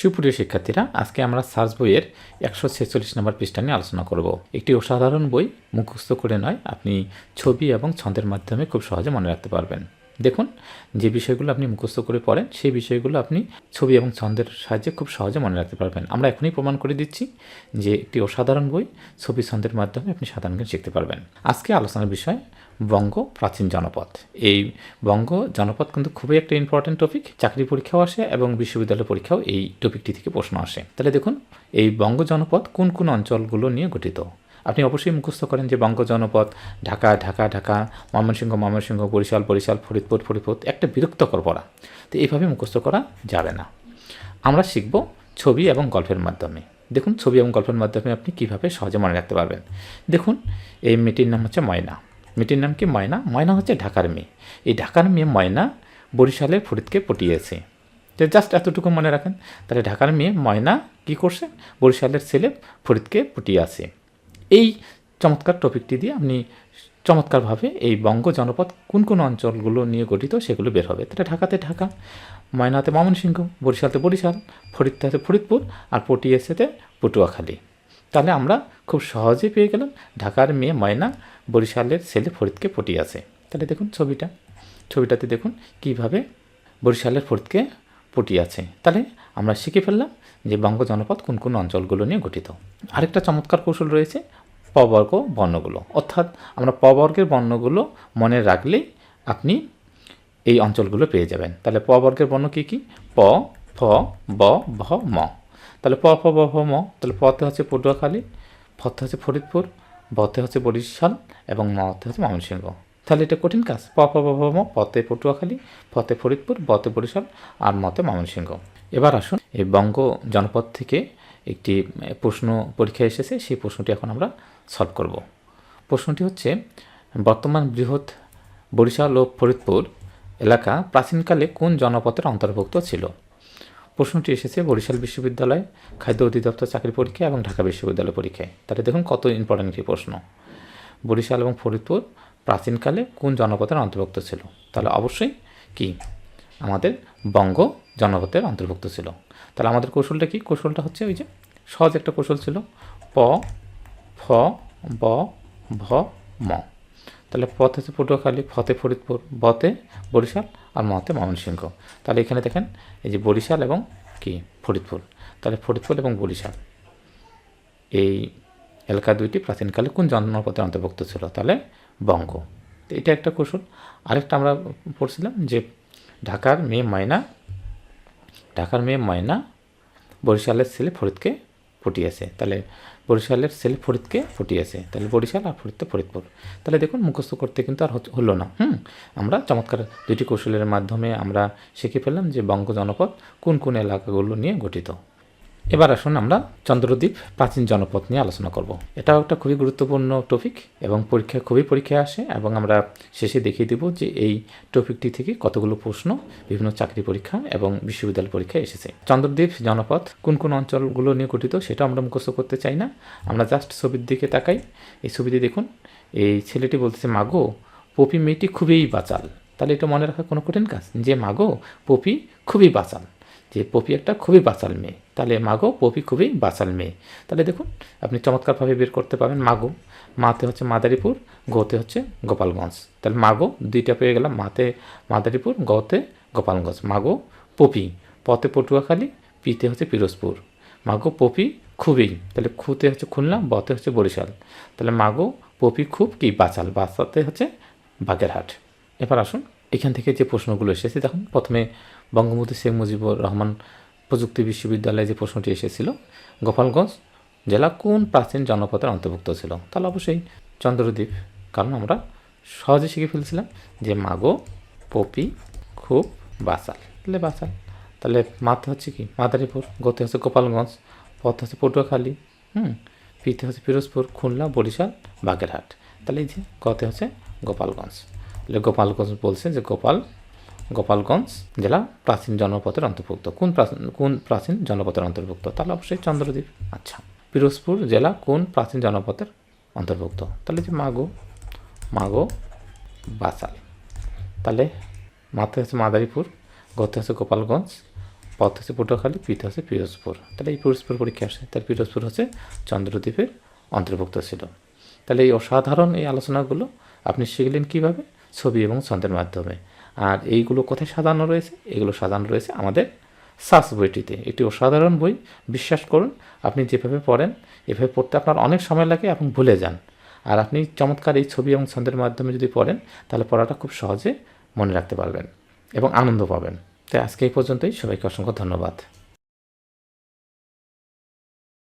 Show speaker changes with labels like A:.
A: সুপ্রিয় শিক্ষার্থীরা, আজকে আমরা সার্চ বইয়ের একশো ছেচল্লিশ নম্বর পৃষ্ঠা নিয়ে আলোচনা করব। একটি অসাধারণ বই, মুখস্থ করে নয়, আপনি ছবি এবং ছন্দের মাধ্যমে খুব সহজে মনে রাখতে পারবেন। দেখুন, যে বিষয়গুলো আপনি মুখস্থ করে পড়েন, সেই বিষয়গুলো আপনি ছবি এবং ছন্দের সাহায্যে খুব সহজে মনে রাখতে পারবেন। আমরা এখনই প্রমাণ করে দিচ্ছি যে একটি অসাধারণ বই ছবি ছন্দের মাধ্যমে আপনি সাধারণ জ্ঞান শিখতে পারবেন। আজকে আলোচনার বিষয় বঙ্গ প্রাচীন জনপদ। এই বঙ্গ জনপদ কিন্তু খুবই একটা ইম্পর্টেন্ট টপিক চাকরি পরীক্ষাও আসে এবং বিশ্ববিদ্যালয় পরীক্ষাও এই টপিকটি থেকে প্রশ্ন আসে। তাহলে দেখুন, এই বঙ্গ জনপদ কোন কোন অঞ্চলগুলো নিয়ে গঠিত? আপনি অবশ্যই মুখস্থ করেন যে বঙ্গ জনপদ, ঢাকা ঢাকা ঢাকা, ময়মনসিংহ ময়মনসিংহ, বরিশাল বরিশাল, ফরিদপুর ফরিদপুর, একটা বিরক্তকর পড়া। তো এইভাবে মুখস্থ করা যাবে না। আমরা শিখব ছবি এবং গল্পের মাধ্যমে। দেখুন ছবি এবং গল্পের মাধ্যমে আপনি কীভাবে সহজে মনে রাখতে পারবেন। দেখুন, এই মেয়েটির নাম হচ্ছে ময়না। মেয়েটির নাম কি ময়না? ময়না হচ্ছে ঢাকার মেয়ে। এই ঢাকার মেয়ে ময়না বরিশালের ফরিদকে পটিয়েছে। তো জাস্ট এতটুকু মনে রাখেন। তাহলে ঢাকার মেয়ে ময়না কি করছে? বরিশালের ছেলে ফরিদকে পটিয়ে আছে। এই চমৎকার টপিকটি দিয়ে আপনি চমৎকারভাবে এই বঙ্গ জনপদ কোন কোন অঞ্চলগুলো নিয়ে গঠিত সেগুলো বের হবে। তাহলে ঢাকাতে ঢাকা, ময়নাতে ময়মনসিংহ, বরিশালতে বরিশাল ফরিদতে ফরিদপুর আর পটিয়েছেতে পটুয়াখালী। তাহলে আমরা খুব সহজে পেয়ে গেলাম ঢাকার মেয়ে ময়না, বরিশালের ছেলে ফরিদকে পটিয়েছে। তাহলে দেখুন ছবিটা। ছবিটাতে দেখুন কীভাবে বরিশালের ফরিদকে পটিয়েছে। তাহলে আমরা শিখে ফেললাম যে বঙ্গ জনপদ কোন কোন অঞ্চলগুলো নিয়ে গঠিত। আরেকটা চমৎকার কৌশল রয়েছে পবর্গ বর্ণগুলো। অর্থাৎ আমরা পবর্গের বর্ণগুলো মনে রাখলেই আপনি এই অঞ্চলগুলো পেয়ে যাবেন। তাহলে প বর্গের বর্ণ কী কী? প, ফ, ব, ভ, ম। তাহলে প, ফ, ব, ভ, ম। তাহলে পতে হচ্ছে পটুয়াখালী ফতে হচ্ছে ফরিদপুর, বতে হচ্ছে বরিশাল এবং মতে হচ্ছে ময়মনসিংহ। তাহলে এটা কঠিন কাজ। প, ফ, ব, ভ, ম, পতে পটুয়াখালী ফতে ফরিদপুর, বতে বরিশাল আর মতে ময়মনসিংহ। এবার আসুন এই বঙ্গ জনপদ থেকে একটি প্রশ্ন পরীক্ষা এসেছে। সেই প্রশ্নটি এখন আমরা সলভ করব। প্রশ্নটি হচ্ছে, বর্তমান বৃহৎ বরিশাল ও ফরিদপুর এলাকা প্রাচীনকালে কোন জনপথের অন্তর্ভুক্ত ছিল? প্রশ্নটি এসেছে বরিশাল বিশ্ববিদ্যালয় খাদ্য অধিদপ্তর চাকরি পরীক্ষা এবং ঢাকা বিশ্ববিদ্যালয় পরীক্ষায়। তাহলে দেখুন কত ইম্পর্টেন্ট একটি প্রশ্ন। বরিশাল এবং ফরিদপুর প্রাচীনকালে কোন জনপথের অন্তর্ভুক্ত ছিল? তাহলে অবশ্যই কি? আমাদের বঙ্গ জনপথের অন্তর্ভুক্ত ছিল। তাহলে আমাদের কৌশলটা কি? কৌশলটা হচ্ছে ওই যে সহজ একটা কৌশল ছিল, প ফ ব ভ ম তাহলে পথ হচ্ছে পটুয়াখালী ফতে ফরিদপুর, বতে বরিশাল আর মতে ময়মনসিংহ। তাহলে এখানে দেখেন এই যে বরিশাল এবং কি? ফরিদপুর। তাহলে ফরিদপুর এবং বরিশাল। এই এলাকা দুইটি প্রাচীনকালে কোন জনপদের অন্তর্ভুক্ত ছিল? তাহলে বঙ্গ। এটা একটা কৌশল। আরেকটা আমরা পড়ছিলাম যে ঢাকার মেয়ে ময়না, ঢাকার মেয়ে ময়না বরিশালের ছেলে ফরিদকে ফুটিয়েছে। তাহলে বরিশালের ছেলে ফরিদকে ফুটিয়েছে। তাহলে বরিশাল আর ফরিদ তো ফরিদপুর। তাহলে দেখুন, মুখস্থ করতে কিন্তু আর হলো না। হুম, আমরা চমৎকার দুটি কৌশলের মাধ্যমে আমরা শিখে ফেললাম যে বঙ্গ জনপদ কোন কোন এলাকাগুলো নিয়ে গঠিত। এবার আসুন আমরা চন্দ্রদ্বীপ প্রাচীন জনপদ নিয়ে আলোচনা করব। এটাও একটা খুবই গুরুত্বপূর্ণ টপিক এবং পরীক্ষা, খুবই পরীক্ষায় আসে এবং আমরা শেষে দেখিয়ে দেব যে এই টপিকটি থেকে কতগুলো প্রশ্ন বিভিন্ন চাকরি পরীক্ষা এবং বিশ্ববিদ্যালয় পরীক্ষায় এসেছে। চন্দ্রদ্বীপ জনপদ কোন কোন অঞ্চলগুলো নিয়ে গঠিত সেটা আমরা মুখস্থ করতে চাই না। আমরা জাস্ট ছবির দিকে তাকাই। এই ছবিতে দেখুন, এই ছেলেটি বলতেছে, মাগো, পপি মেয়েটি খুবই বাচাল। তাহলে এটা মনে রাখা কোনো কঠিন কাজ যে, মাগো, পপি খুবই বাচাল। যে পপি একটা খুবই বাঁচাল মেয়ে। তাহলে মাগো, পপি খুবই বাঁচাল মেয়ে। তাহলে দেখুন, আপনি চমৎকারভাবে বের করতে পারবেন মাগো। মাতে হচ্ছে মাদারীপুর, গোতে হচ্ছে গোপালগঞ্জ। তাহলে মাগো, দুইটা পেয়ে গেলাম, মাতে মাদারীপুর, গতে গোপালগঞ্জ। মাগো, পপি পতে পটুয়াখালী, পিতে হচ্ছে পিরোজপুর। মাগো, পপি, খুবই, তাহলে খুতে হচ্ছে খুলনা, বতে হচ্ছে বরিশাল। তাহলে মাগো, পপি খুব কি বাঁচাল, বাচাতে হচ্ছে বাগেরহাট। এবার আসুন এখান থেকে যে প্রশ্নগুলো এসেছে, দেখুন, প্রথমে বঙ্গবন্ধু শেখ মুজিবুর রহমান প্রযুক্তি বিশ্ববিদ্যালয়ে যে প্রশ্নটি এসেছিল, গোপালগঞ্জ জেলা কোন প্রাচীন জনপদের অন্তর্ভুক্ত ছিল? তাহলে অবশ্যই চন্দ্রদ্বীপ, কারণ আমরা সহজে শিখে ফেলছিলাম যে মাগো, পপি, খুব, বাসাল। তাহলে বাসাল। তাহলে মাথা হচ্ছে কি? মাদারীপুর, গতে হচ্ছে গোপালগঞ্জ, পথ হচ্ছে পটুয়াখালী, হুম, পিতে হচ্ছে পিরোজপুর, খুলনা, বরিশাল, বাগেরহাট। তাহলে এই যে গতে হচ্ছে গোপালগঞ্জ। তাহলে গোপালগঞ্জ বলছে যে গোপাল, গোপালগঞ্জ জেলা প্রাচীন জনপথের অন্তর্ভুক্ত। কোন প্রাচীন কোন প্রাচীন জনপথের অন্তর্ভুক্ত? তাহলে অবশ্যই চন্দ্রদ্বীপ। আচ্ছা পিরোজপুর জেলা কোন প্রাচীন জনপথের অন্তর্ভুক্ত? তাহলে যে মাগো মাগো বাসাল তাহলে মাথায় হচ্ছে মাদারীপুর, গতে হচ্ছে গোপালগঞ্জ, পথ হচ্ছে পটুয়াখালী, পিঠ হচ্ছে পিরোজপুর। তাহলে এই পিরোজপুর পরীক্ষা আসে। তাহলে পিরোজপুর হচ্ছে চন্দ্রদ্বীপের অন্তর্ভুক্ত ছিল। তাহলে এই অসাধারণ এই আলোচনাগুলো আপনি শিখলেন কীভাবে? ছবি এবং ছন্দের মাধ্যমে। আর এইগুলো কোথায় সাজানো রয়েছে? এগুলো সাজানো রয়েছে আমাদের সাস বইটিতে। এটি অসাধারণ বই। বিশ্বাস করুন, আপনি যেভাবে পড়েন, এভাবে পড়তে আপনার অনেক সময় লাগে এবং ভুলে যান। আর আপনি চমৎকার এই ছবি এবং ছন্দের মাধ্যমে যদি পড়েন, তাহলে পড়াটা খুব সহজে মনে রাখতে পারবেন এবং আনন্দ পাবেন। তাই আজকে এই পর্যন্তই। সবাইকে অসংখ্য ধন্যবাদ।